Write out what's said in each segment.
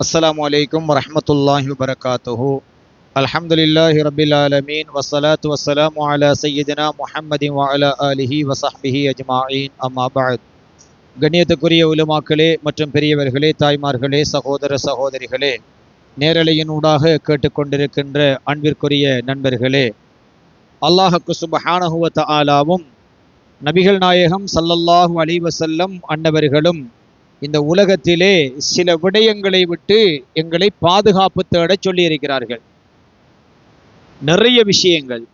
அஸ்லாம் வலைக்கம் வரமத்துல்லாஹி வபரகாத்துஹு. அலமதுல்லாஹி ரபில் வசலாத்து வசலாம் அலா முஹம்மதின் வலா அலிஹி வசஹ்பிஹி அஜ்மாயின் அம்மாபாத் கண்ணியத்துக்குரிய உலுமாக்களே மற்றும் பெரியவர்களே தாய்மார்களே சகோதர சகோதரிகளே நேரலையின் ஊடாக கேட்டுக்கொண்டிருக்கின்ற அன்பிற்குரிய நண்பர்களே அல்லாஹக்கு சுபஹானஹுவ ஆலாவும் நபிகள் நாயகம் சல்லல்லாஹு அலி வசல்லம் அன்னவர்களும் இந்த உலகத்திலே சில விடயங்களை விட்டு எங்களை பாதுகாப்பு தேட சொல்லியிருக்கிறார்கள். நிறைய விஷயங்கள்.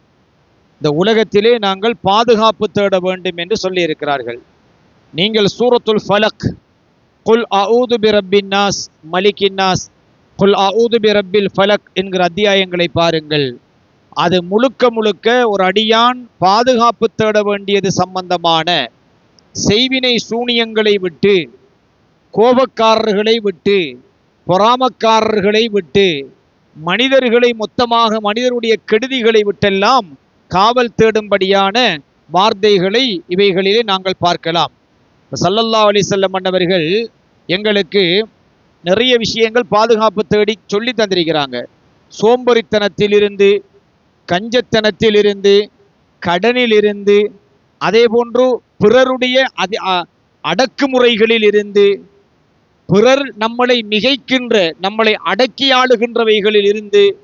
இந்த உலகத்திலே நாங்கள் பாதுகாப்பு தேட வேண்டும் என்று சொல்லியிருக்கிறார்கள். நீங்கள் சூரத்துல் ஃபலக் குல் அவுது பி ரப்பின் நாஸ் மலிக்கின் நாஸ் குல் அவுது பி ரப்பில் ஃபலக் என்கிற அத்தியாயங்களை பாருங்கள். அது முழுக்க முழுக்க ஒரு அடியான் பாதுகாப்பு தேட வேண்டியது சம்பந்தமான செய்வினை சூனியங்களை விட்டு கோபக்காரர்களை விட்டு பொறாமக்காரர்களை விட்டு மனிதர்களை மொத்தமாக மனிதருடைய கெடுதிகளை விட்டெல்லாம் காவல் தேடும்படியான வார்த்தைகளை இவைகளிலே நாங்கள் பார்க்கலாம். சல்லல்லா அலிசல்லம் மன்னவர்கள் எங்களுக்கு நிறைய விஷயங்கள் பாதுகாப்பு தேடி சொல்லி தந்திருக்கிறாங்க. சோம்பரித்தனத்திலிருந்து கஞ்சத்தனத்திலிருந்து கடனிலிருந்து அதே போன்று பிறருடைய அதி அ- அடக்குமுறைகளில் இருந்து பிறர் நம்மளை மிகைக்கின்ற நம்மளை அடக்கி ஆளுகின்றவைகளில் இருந்து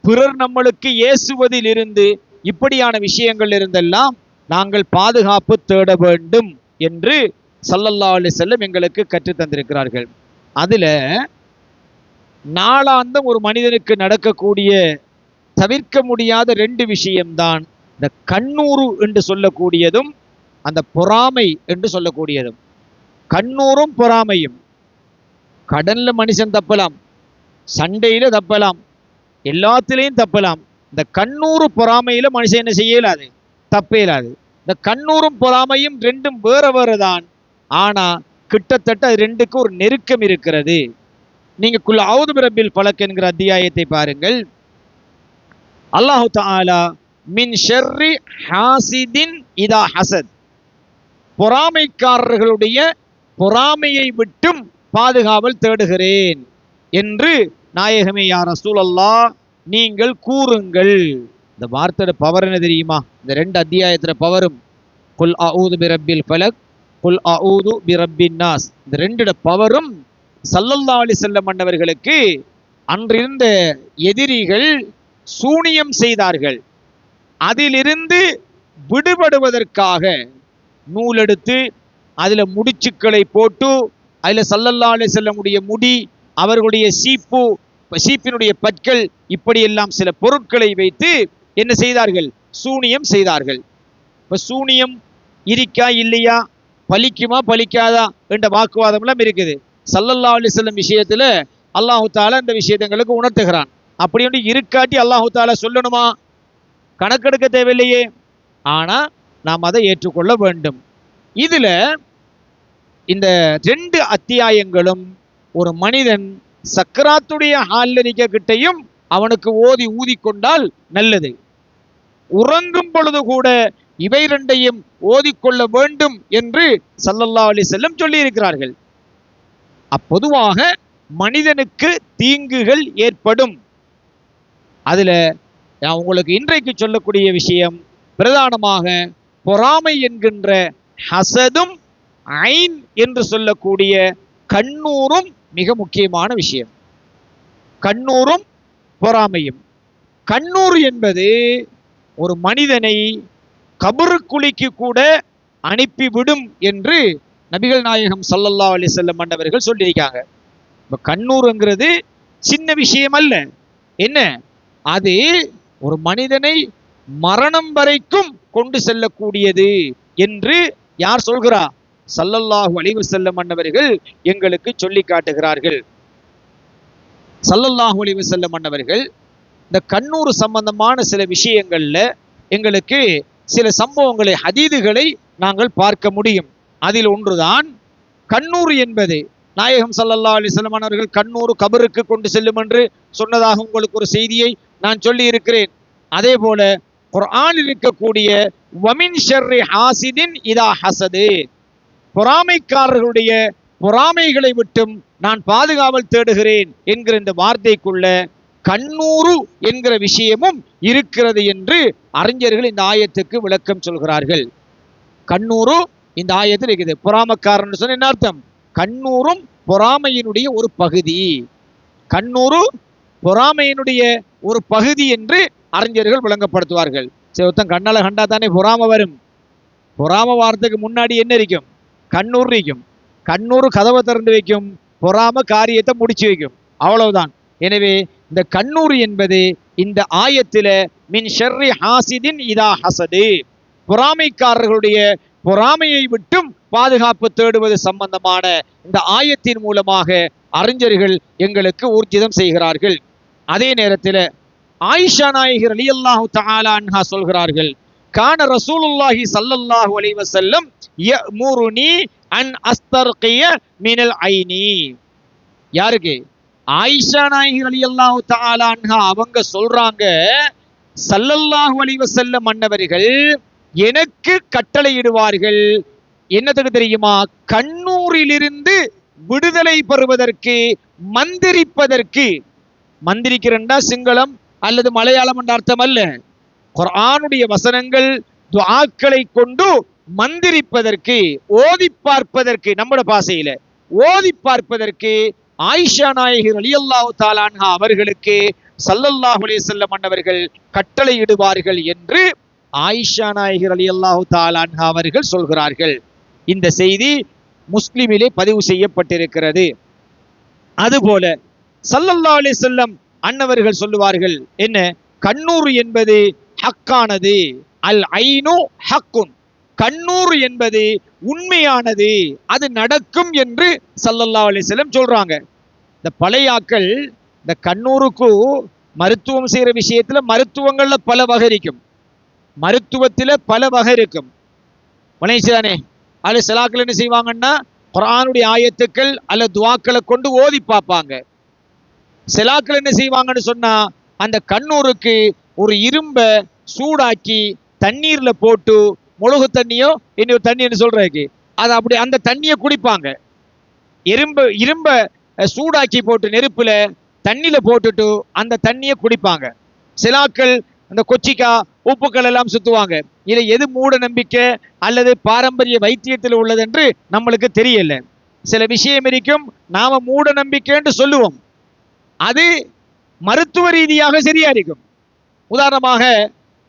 பிறர் நம்மளுக்கு ஏசுவதில் இருந்து இப்படியான விஷயங்கள் இருந்தெல்லாம் நாங்கள் பாதுகாப்பு தேட வேண்டும் என்று சல்லல்லா அலி செல்லம் எங்களுக்கு கற்றுத்தந்திருக்கிறார்கள் தந்திருக்கிறார்கள். அதுல நாளாந்தம் ஒரு மனிதனுக்கு நடக்கக்கூடிய தவிர்க்க முடியாத ரெண்டு விஷயம்தான் இந்த கண்ணூறு என்று சொல்லக்கூடியதும் அந்த பொறாமை என்று சொல்லக்கூடியதும். கண்ணூரும் பொறாமையும். கடன்ல மனுஷன் தப்பலாம். சண்டையில தப்பலாம். எல்லாத்துலேயும் தப்பலாம். இந்த கண்ணூறு பொறாமையில் மனுஷன் என்ன செய்ய இயலாது இந்த கண்ணூரும் பொறாமையும் ரெண்டும் வேற வேறு தான் ஆனா கிட்டத்தட்ட அது ரெண்டுக்கும் ஒரு நெருக்கம் இருக்கிறது. நீங்க குள்ள அவுது பிரபில் பழக் என்கிற அத்தியாயத்தை பாருங்கள். அல்லாஹு தாலா மின் ஷெர்ரி ஹாசிதின் இதா ஹசத். பொறாமைக்காரர்களுடைய பொறாமையை விட்டும் பாதுகாவல் தேடுகிறேன் என்று நாயகமே யார் ரசூலல்லா நீங்கள் கூறுங்கள். இந்த வார்த்தையோட பவர் என்ன தெரியுமா? இந்த ரெண்டு அத்தியாயத்துல பவரும் குல் அவுது பிரபில் பலக் குல் அவுது பிரபின் நாஸ். இந்த ரெண்டோட பவரும் சல்லல்லா அலி செல்லம் மன்னவர்களுக்கு அன்றிருந்த எதிரிகள் சூனியம் செய்தார்கள். அதிலிருந்து விடுபடுவதற்காக நூலெடுத்து அதில் முடிச்சுக்களை போட்டு அதில் சல்லல்லா அலி செல்லமுடைய முடி அவர்களுடைய சீப்பு சீப்பினுடைய பற்கள் இப்படியெல்லாம் சில பொருட்களை வைத்து என்ன செய்தார்கள்? சூனியம் செய்தார்கள். இப்போ சூனியம் இருக்கா இல்லையா? பலிக்குமா பலிக்காதா என்ற வாக்குவாதம்லாம் இருக்குது. சல்லல்லா அலி செல்லம் விஷயத்தில் அல்லாஹு தாலா இந்த விஷயத்தங்களுக்கு உணர்த்துகிறான். அப்படி ஒன்று இருக்காட்டி அல்லாஹு தாலா சொல்லணுமா? கணக்கெடுக்க தேவையில்லையே. ஆனால் நாம் அதை ஏற்றுக்கொள்ள வேண்டும். இதில் இந்த ரெண்டு அத்தியாயங்களும் ஒரு மனிதன் சக்கராத்துடைய ஹால்லரிக்க கிட்டையும் அவனுக்கு ஓதி ஊதிக்கொண்டால் நல்லது. உறங்கும் பொழுது கூட இவை ரெண்டையும் ஓதிக்கொள்ள வேண்டும் என்று சல்லல்லா அலி செல்லம் சொல்லியிருக்கிறார்கள். அப்பொதுவாக மனிதனுக்கு தீங்குகள் ஏற்படும். அதுல நான் உங்களுக்கு இன்றைக்கு சொல்லக்கூடிய விஷயம் பிரதானமாக பொறாமை என்கின்ற ஹசதும் ஐன் என்று சொல்லக்கூடிய கண்ணூரும் மிக முக்கியமான விஷயம். கண்ணூரும் பொறாமையும். கண்ணூர் என்பது ஒரு மனிதனை கபருக்குழிக்கு கூட அனுப்பிவிடும் என்று நபிகள் நாயகம் சல்லல்லா அலி செல்லம் மன்னவர்கள் சொல்லியிருக்காங்க. இப்போ கண்ணூருங்கிறது சின்ன விஷயம் அல்ல. என்ன? அது ஒரு மனிதனை மரணம் வரைக்கும் கொண்டு செல்லக்கூடியது என்று யார் சொல்கிறா? சல்லல்லாஹு அலைஹி வஸல்லம் மன்னவர்கள் எங்களுக்கு சொல்லி காட்டுகிறார்கள். சல்லல்லாஹு அலைஹி வஸல்லம் மன்னவர்கள் இந்த கண்ணூர் சம்பந்தமான சில விஷயங்கள்ல எங்களுக்கு சில சம்பவங்களை ஹதீதுகளை நாங்கள் பார்க்க முடியும். அதில் ஒன்றுதான் கண்ணூர் என்பது. நாயகம் சல்லல்லா அலைஹி வஸல்லம் அவர்கள் கண்ணூர் கபருக்கு கொண்டு செல்லும் என்று சொன்னதாக உங்களுக்கு ஒரு செய்தியை நான் சொல்லி இருக்கிறேன் அதே போல குரானில் இருக்கக்கூடிய வமின் ஷர்ரி ஹாசிதின் இதா ஹசது பொறாமைக்காரர்களுடைய பொறாமைகளை விட்டும் நான் பாதுகாவல் தேடுகிறேன் என்கிற இந்த வார்த்தைக்குள்ள கண்ணூறு என்கிற விஷயமும் இருக்கிறது என்று அறிஞர்கள் இந்த ஆயத்துக்கு விளக்கம் சொல்கிறார்கள். கண்ணூறு இந்த ஆயத்தில் இருக்குது. பொறாமக்காரன் சொன்ன என்ன அர்த்தம்? கண்ணூரும் பொறாமையினுடைய ஒரு பகுதி. கண்ணூறு பொறாமையினுடைய ஒரு பகுதி என்று அறிஞர்கள் விளங்கப்படுத்துவார்கள். சரி ஒருத்தன் கண்ணால கண்டா தானே பொறாம வரும். பொறாம வார்த்தைக்கு முன்னாடி என்ன இருக்கும்? கண்ணூர் இருக்கும் கண்ணூர் கதவை திறந்து வைக்கும். பொறாம காரியத்தை முடிச்சு வைக்கும். அவ்வளவுதான். எனவே இந்த கண்ணூர் என்பது இந்த ஆயத்தில் மின் ஷெர்ரி ஹாசிதின் இதா ஹசது. பொறாமைக்காரர்களுடைய பொறாமையை விட்டும் பாதுகாப்பு தேடுவது சம்பந்தமான இந்த ஆயத்தின் மூலமாக அறிஞர்கள் எங்களுக்கு ஊர்ஜிதம் செய்கிறார்கள். அதே நேரத்தில் ஆயிஷா நாயகர் அலி அல்லாஹு தஆலா சொல்கிறார்கள். கான ரசூலுல்லாஹி சல்லல்லாஹு அலைஹி வஸல்லம் யமுருனி அன் அஸ்தர்கிய மினல் ஐனி. யாருக்கு? ஆயிஷா நாயகி அலி அல்லாஹு தஆலா அன்ஹா அவங்க சொல்றாங்க சல்லல்லாஹு அலைஹி வஸல்லம் மன்னவர்கள் எனக்கு கட்டளையிடுவார்கள். என்னத்துக்கு தெரியுமா? கண்ணூரிலிருந்து விடுதலை பெறுவதற்கு மந்திரிப்பதற்கு. மந்திரிக்கிறண்டா சிங்களம் அல்லது மலையாளம் என்ற அர்த்தம் அல்ல. குரானுடைய வசனங்கள் துவாக்களை கொண்டு மந்திரிப்பதற்கு ஓதி பார்ப்பதற்கு நம்மளோட பாசையில ஓதி பார்ப்பதற்கு ஆயிஷா நாயகர் அலி அல்லாஹு தாலான்ஹா அவர்களுக்கு சல்லல்லாஹு அலைஹி வஸல்லம் அன்னவர்கள் கட்டளையிடுவார்கள் என்று ஆயிஷா நாயகர் அலி அல்லாஹு தாலான்ஹா அவர்கள் சொல்கிறார்கள். இந்த செய்தி முஸ்லிமிலே பதிவு செய்யப்பட்டிருக்கிறது. அதுபோல சல்லல்லா அலைஹி அன்னவர்கள் சொல்லுவார்கள் என்ன? கண்ணூர் என்பது ஹக்கானது. அல் ஐனு ஹக்குன். கண்ணூர் என்பது உண்மையானது அது நடக்கும் என்று சல்லல்லா அலைஹி சொல்றாங்க. இந்த பழையாக்கள் இந்த கண்ணூருக்கு மருத்துவம் செய்யற விஷயத்துல மருத்துவங்கள்ல பல வகை இருக்கும். மருத்துவத்துல பல வகை இருக்கும். தானே அது சிலாக்கள் என்ன செய்வாங்கன்னா குரானுடைய ஆயத்துக்கள் அல்ல துவாக்களை கொண்டு ஓதி பார்ப்பாங்க. சிலாக்கள் என்ன செய்வாங்கன்னு சொன்னா அந்த கண்ணூருக்கு ஒரு இரும்ப சூடாக்கி தண்ணீர்ல போட்டு முழுகு தண்ணியோ இன்னொரு தண்ணின்னு சொல்றதுக்கு அது அப்படி அந்த தண்ணியை குடிப்பாங்க. இரும்பு இரும்ப சூடாக்கி போட்டு நெருப்புல தண்ணியில் போட்டுட்டு அந்த தண்ணியை குடிப்பாங்க. சிலாக்கள் அந்த கொச்சிக்காய் உப்புக்கள் எல்லாம் சுத்துவாங்க. இதை எது மூட நம்பிக்கை அல்லது பாரம்பரிய வைத்தியத்தில் உள்ளது என்று நம்மளுக்கு தெரியல. சில விஷயம் இருக்கும் நாம மூட நம்பிக்கைன்னு சொல்லுவோம். அது மருத்துவ ரீதியாக சரியா இருக்கும். உதாரணமாக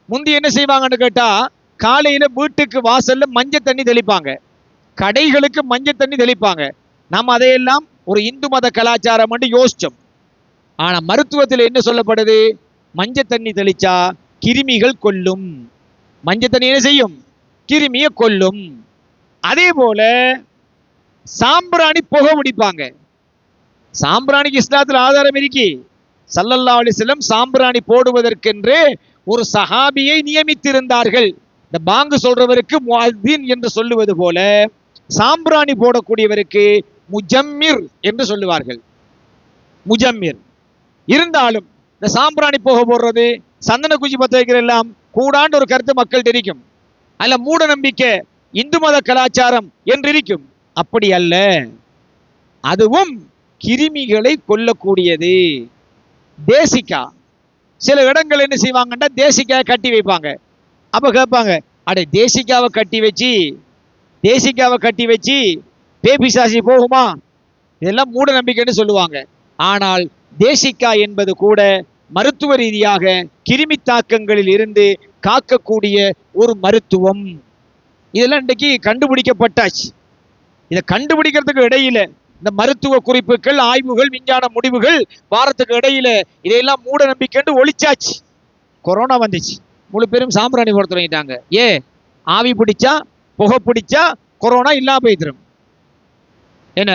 முந்தி என்ன செய்வாங்கன்னு கேட்டா காலையில வீட்டுக்கு வாசல்ல மஞ்சள் தண்ணி தெளிப்பாங்க. கடைகளுக்கு மஞ்சள் தண்ணி தெளிப்பாங்க. நாம் அதையெல்லாம் ஒரு இந்து மத கலாச்சாரம் என்று யோசிச்சோம். ஆனா மருத்துவத்தில் என்ன சொல்லப்படுது? மஞ்சள் தண்ணி தெளிச்சா கிருமிகள் கொல்லும். மஞ்சள் தண்ணி என்ன செய்யும்? கிருமியை கொல்லும். அதே போல சாம்பிராணி புகை முடிப்பாங்க சாம்பிராணிக்கு இஸ்லாத்தில் ஆதாரம் இருக்கி. சல்லல்லா அலிஸ்லம் சாம்பிராணி போடுவதற்கென்று ஒரு சஹாபியை நியமித்திருந்தார்கள். இந்த பாங்கு சொல்றவருக்கு முஅத்தின் என்று சொல்லுவது போல சாம்பிராணி போடக்கூடியவருக்கு முஜம்மிர் என்று சொல்லுவார்கள். முஜம்மிர். இருந்தாலும் இந்த சாம்பிராணி போக போடுறது சந்தன குஜி பத்த வைக்கிற எல்லாம் கூடாண்டு ஒரு கருத்து மக்கள் தெரிக்கும் அல்ல மூட நம்பிக்கை இந்து மத கலாச்சாரம் என்று இருக்கும். அப்படி அல்ல. அதுவும் கிருமிகளை கொல்லக்கூடியது. தேசிக்கா சில இடங்கள் என்ன செய்வாங்கன்னா தேசிக்காவை கட்டி வைப்பாங்க. அப்ப கேட்பாங்க அடே தேசிக்காவை கட்டி வச்சு தேசிக்காவை கட்டி வச்சு பேபிசாசி போகுமா? இதெல்லாம் மூட நம்பிக்கைன்னு சொல்லுவாங்க. ஆனால் தேசிக்கா என்பது கூட மருத்துவ ரீதியாக கிருமி தாக்கங்களில் இருந்து காக்கக்கூடிய ஒரு மருத்துவம். இதெல்லாம் இன்றைக்கு கண்டுபிடிக்கப்பட்டாச்சு. இதை கண்டுபிடிக்கிறதுக்கு இடையில இந்த மருத்துவ குறிப்புகள் ஆய்வுகள் விஞ்ஞான முடிவுகள் வாரத்துக்கு இடையில இதையெல்லாம் மூட நம்பிக்கைன்னு ஒழிச்சாச்சு. கொரோனா வந்துச்சு. முழு பேரும் சாம்பிராணி போட தொடங்கிட்டாங்க ஏ ஆவி பிடிச்சா புகை பிடிச்சா கொரோனா இல்லாம போய்த்திரும் என்ன?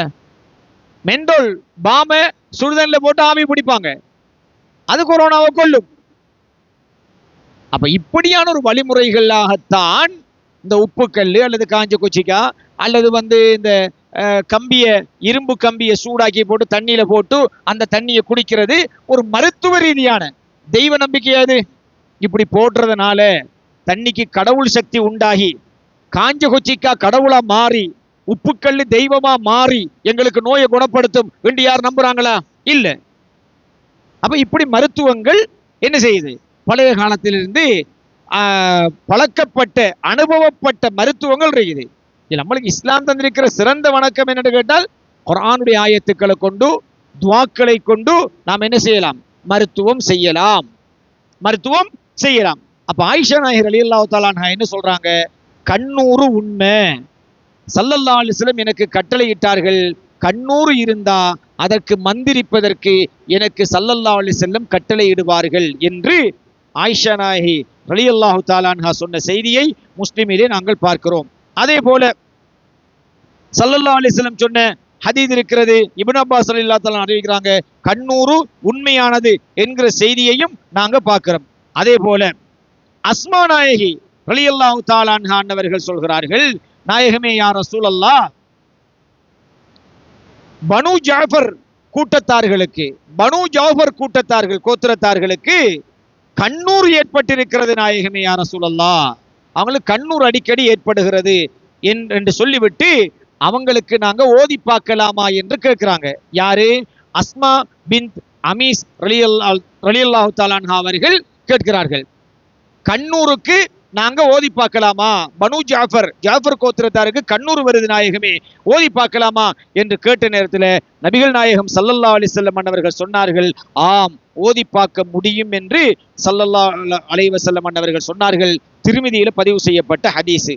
மெண்டோல் பாம சுடுதண்ணில போட்டு ஆவி பிடிப்பாங்க. அது கொரோனாவை கொல்லும். அப்ப இப்படியான ஒரு வழிமுறைகளாகத்தான் இந்த உப்புக்கல் அல்லது காஞ்ச கொச்சிக்கா அல்லது வந்து இந்த கம்பியை இரும்பு கம்பியை சூடாக்கி போட்டு தண்ணியில போட்டு அந்த தண்ணியை குடிக்கிறது ஒரு மருத்துவ ரீதியான தெய்வ நம்பிக்கையாது இப்படி போடுறதுனால தண்ணிக்கு கடவுள் சக்தி உண்டாகி காஞ்ச கொச்சிக்கா கடவுளா மாறி உப்புக்கல் தெய்வமா மாறி எங்களுக்கு நோயை குணப்படுத்தும் என்று யார் நம்புறாங்களா? இல்லை. அப்ப இப்படி மருத்துவங்கள் என்ன செய்யுது? பழைய காலத்திலிருந்து பழக்கப்பட்ட அனுபவப்பட்ட மருத்துவங்கள் இருக்குது. நம்மளுக்கு இஸ்லாம் தந்திருக்கிற சிறந்த வணக்கம் என்னென்னு கேட்டால் குரானுடைய ஆயத்துக்களை கொண்டு துவாக்களை கொண்டு நாம் என்ன செய்யலாம்? மருத்துவம் செய்யலாம். மருத்துவம் செய்யலாம். அப்ப ஆயிஷா நாயகர் அலி தாலான்ஹா என்ன சொல்றாங்க? கண்ணூறு உண்மை. சல்லல்லா அலிஸ்லம் எனக்கு கட்டளையிட்டார்கள். கண்ணூறு இருந்தா அதற்கு மந்திரிப்பதற்கு எனக்கு சல்லல்லா அலிசல்லம் கட்டளையிடுவார்கள் என்று ஆயிஷா நாயகி ரலி அல்லாஹு தாலான்ஹா சொன்ன செய்தியை முஸ்லிமிலே நாங்கள் பார்க்கிறோம். அதே போல சல்லல்லா அலிஸ்லம் சொன்ன ஹதீத் இருக்கிறது. இபின் அப்பாஸ் ரலில்லா அறிவிக்கிறாங்க கண்ணூரு உண்மையானது என்கிற செய்தியையும் நாங்க பார்க்கிறோம். அதே போல அஸ்மா நாயகி ரலியல்லாஹு தாலான்ஹா சொல்கிறார்கள் நாயகமே யார் ரசூலல்லா பனு ஜாஃபர் கூட்டத்தார்களுக்கு பனு ஜாஃபர் கூட்டத்தார்கள் கோத்திரத்தார்களுக்கு கண்ணூர் ஏற்பட்டிருக்கிறது நாயகமே யார் ரசூலல்லா அவங்களுக்கு கண்ணூர் அடிக்கடி ஏற்படுகிறது என்று சொல்லிவிட்டு அவங்களுக்கு நாங்க ஓதி பார்க்கலாமா என்று கேட்கிறாங்க. யாரு? அஸ்மா பின் அமீஸ் ரலியல்லாஹு தாலான்ஹா அவர்கள் கேட்கிறார்கள். கண்ணூருக்கு நாங்க ஓதி பார்க்கலாமா? பனு ஜாஃபர் ஜாஃபர் கோத்திரத்தாருக்கு கண்ணூர் வருது நாயகமே ஓதி பார்க்கலாமா? என்று கேட்ட நேரத்தில் நபிகள் நாயகம் சல்லல்லா அலிசல்லம் அன்னவர்கள் சொன்னார்கள் ஆம் ஓதி பார்க்க முடியும் என்று சல்லல்லா அலைவசல்லம் அன்னவர்கள் சொன்னார்கள். திருமதியில பதிவு செய்யப்பட்ட ஹதீஸு.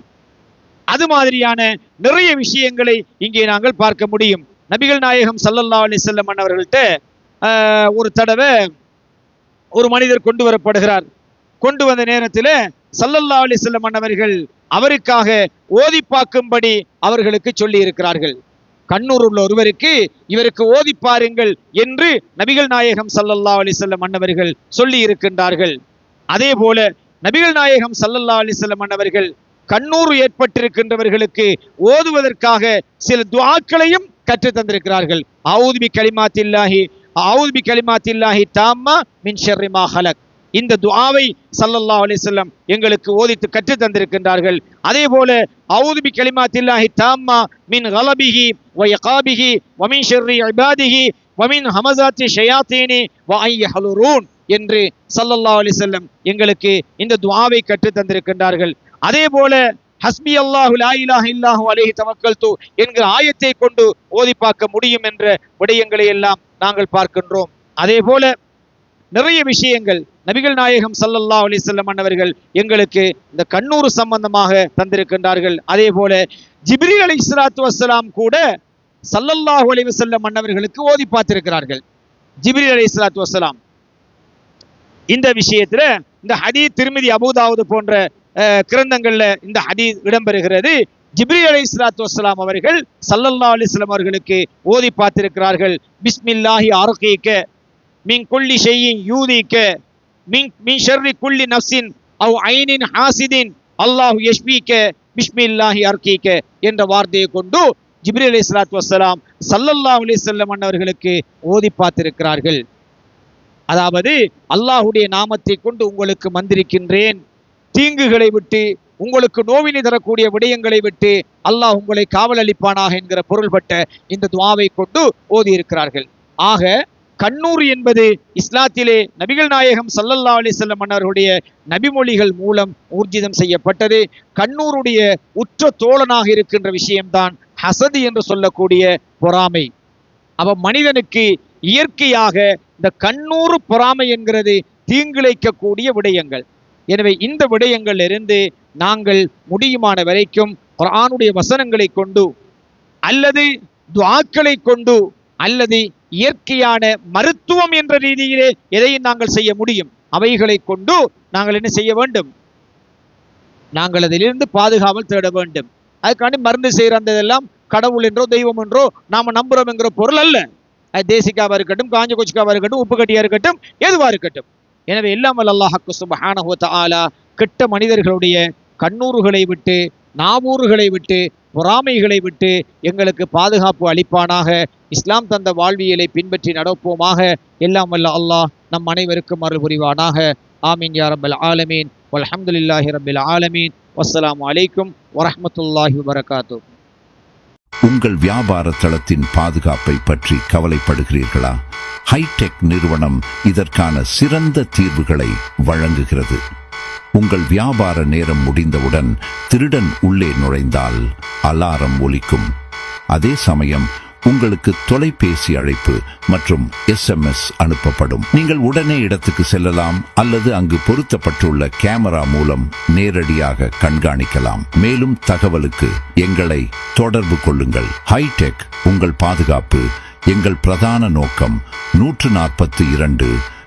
அது மாதிரியான நிறைய விஷயங்களை இங்கே நாங்கள் பார்க்க முடியும். நபிகள் நாயகம் சல்லல்லா அலிசல்லம் அன்னவர்கள்ட்ட ஆஹ், ஒரு தடவை ஒரு மனிதர் கொண்டு வரப்படுகிறார். கொண்டு வந்த நேரத்தில் சல்லல்லா அலிசல்லம் அன்னவர்கள் அவருக்காக ஓதி பார்க்கும்படி அவர்களுக்கு சொல்லி இருக்கிறார்கள் கண்ணூர் உள்ள ஒருவருக்கு இவருக்கு ஓதி பாருங்கள் என்று நபிகள் நாயகம் சல்லல்லா அலிசல்லம் அன்னவர்கள் சொல்லி இருக்கின்றார்கள் அதே போல நபிகள் நாயகம் சல்லல்லா அலிசல்லம் அன்னவர்கள் கண்ணூர் ஏற்பட்டிருக்கின்றவர்களுக்கு ஓதுவதற்காக சில துவாக்களையும் கற்று தந்திருக்கிறார்கள். ஆவுதுபி கலிமாத்தில்லாஹி ஆவுதுபி கலிமாத்தில்லாஹி தாம்மா மின் ஷர்ரிமா ஹலக். இந்த துஆவை சல்லல்லா அலிசல்லம் எங்களுக்கு ஓதித்து கற்றுத் தந்திருக்கின்றார்கள். அதே போல அவுதுபி கலிமாத்தில்லாஹி தாம்மா மின் ஹலபிஹி வயகாபிஹி வமின் ஷெர்ரி இபாதிஹி ஹமசாத்தி ஷயாத்தீனி வாய் ஹலுரூன் என்று சல்லல்லா அலிசல்லம் எங்களுக்கு இந்த துஆவை கற்றுத் தந்திருக்கின்றார்கள். அதே போல ஹஸ்பி அல்லாஹு லா இலாஹ இல்லாஹு அலைஹி தவக்கல்து என்கிற ஆயத்தை கொண்டு ஓதி பார்க்க முடியும் என்ற விடயங்களை எல்லாம் நாங்கள் பார்க்கின்றோம். அதே போல நிறைய விஷயங்கள். நபிகள் நாயகம் சல்லல்லா அலைஹி அன்னவர்கள் எங்களுக்கு இந்த கண்ணூறு சம்பந்தமாக தந்திருக்கின்றார்கள். அதே போல ஜிப்ரீல் அலி ஸலாத்து வசலாம் கூட சல்லல்லாஹ் அலைஹி வஸல்லம் அன்னவர்களுக்கு ஓதி பார்த்திருக்கிறார்கள். ஜிப்ரீல் அலி ஸலாத்து வசலாம் இந்த விஷயத்துல இந்த ஹதி திருமதி அபூதாவுது போன்ற கிரந்தங்கள்ல இந்த ஹதீத் இடம்பெறுகிறது. ஜிப்ரி அலி இஸ்லாத்து வசலாம் அவர்கள் சல்லல்லா அலிஸ்லாம் அவர்களுக்கு ஓதி பார்த்திருக்கிறார்கள். பிஸ்மில்லாஹி அருகீக்க மின் குள்ளி ஷையின் யூதிக்க மின் மின் ஷர்ரி குள்ளி நஃப்ஸின் அவ் ஐனின் ஹாசிதின் அல்லாஹு யஷ்பிக்க பிஸ்மில்லாஹி அர்கீக்க என்ற வார்த்தையை கொண்டு ஜிப்ரி அலி இஸ்லாத்து வசலாம் சல்லல்லா அலி வஸல்லம் அன்னவர்களுக்கு ஓதி பார்த்திருக்கிறார்கள். அதாவது அல்லாஹுடைய நாமத்தை கொண்டு உங்களுக்கு மந்திரிக்கின்றேன் தீங்குகளை விட்டு உங்களுக்கு நோவினை தரக்கூடிய விடயங்களை விட்டு அல்லாஹ் உங்களை காவல் அளிப்பானாக என்கிற பொருள்பட்ட இந்த துவாவை கொண்டு ஓதி இருக்கிறார்கள். ஆக கண்ணூர் என்பது இஸ்லாத்திலே நபிகள் நாயகம் சல்லல்லா அலிசல்லம் மன்னர்களுடைய நபிமொழிகள் மூலம் ஊர்ஜிதம் செய்யப்பட்டது. கண்ணூருடைய உற்ற தோழனாக இருக்கின்ற விஷயம்தான் ஹசது என்று சொல்லக்கூடிய பொறாமை. அவ மனிதனுக்கு இயற்கையாக இந்த கண்ணூறு பொறாமை என்கிறது தீங்கிழைக்கக்கூடிய விடயங்கள். எனவே இந்த விடயங்கள் இருந்து நாங்கள் முடியுமான வரைக்கும் குரானுடைய வசனங்களை கொண்டு அல்லது துவாக்களை கொண்டு அல்லது இயற்கையான மருத்துவம் என்ற ரீதியிலே எதையும் நாங்கள் செய்ய முடியும். அவைகளை கொண்டு நாங்கள் என்ன செய்ய வேண்டும்? நாங்கள் அதிலிருந்து பாதுகாவல் தேட வேண்டும். அதுக்காண்டி மருந்து செய்கிற அந்த இதெல்லாம் கடவுள் என்றோ தெய்வம் என்றோ நாம நம்புகிறோம் என்கிற பொருள் அல்ல. அது தேசிக்காவாக இருக்கட்டும் காஞ்ச கொச்சிக்காவாக இருக்கட்டும் உப்பு இருக்கட்டும் எதுவாக இருக்கட்டும். எனவே எல்லாம் வல்ல அல்லாஹ்க்கு சுப்ஹானஹு வ கெட்ட மனிதர்களுடைய கண்ணூறுகளை விட்டு நாவூறுகளை விட்டு பொறாமைகளை விட்டு எங்களுக்கு பாதுகாப்பு அளிப்பானாக. இஸ்லாம் தந்த வாழ்வியலை பின்பற்றி நடப்போமாக. எல்லாம் வல்ல அல்லாஹ் நம் அனைவருக்கும் அருள் புரிவானாக. ஆமீன் யா ரப்பல் ஆலமீன். வல்ஹம்துலில்லாஹி ரபில் ஆலமீன். வஸ்ஸலாமு அலைக்கும் வரஹ்மத்துல்லாஹி வரகாத்து உங்கள் வியாபார தளத்தின் பாதுகாப்பை பற்றி கவலைப்படுகிறீர்களா? ஹைடெக் நிறுவனம் இதற்கான சிறந்த தீர்வுகளை வழங்குகிறது. உங்கள் வியாபார நேரம் முடிந்தவுடன் திருடன் உள்ளே நுழைந்தால் அலாரம் ஒலிக்கும். அதே சமயம் உங்களுக்கு தொலைபேசி அழைப்பு மற்றும் எஸ்எம்எஸ் அனுப்பப்படும். நீங்கள் உடனே இடத்துக்கு செல்லலாம் அல்லது அங்கு பொருத்தப்பட்டுள்ள கேமரா மூலம் நேரடியாக கண்காணிக்கலாம். மேலும் தகவலுக்கு எங்களை தொடர்பு கொள்ளுங்கள். ஹைடெக் உங்கள் பாதுகாப்பு எங்கள் பிரதான நோக்கம் நூற்று நாற்பத்தி இரண்டு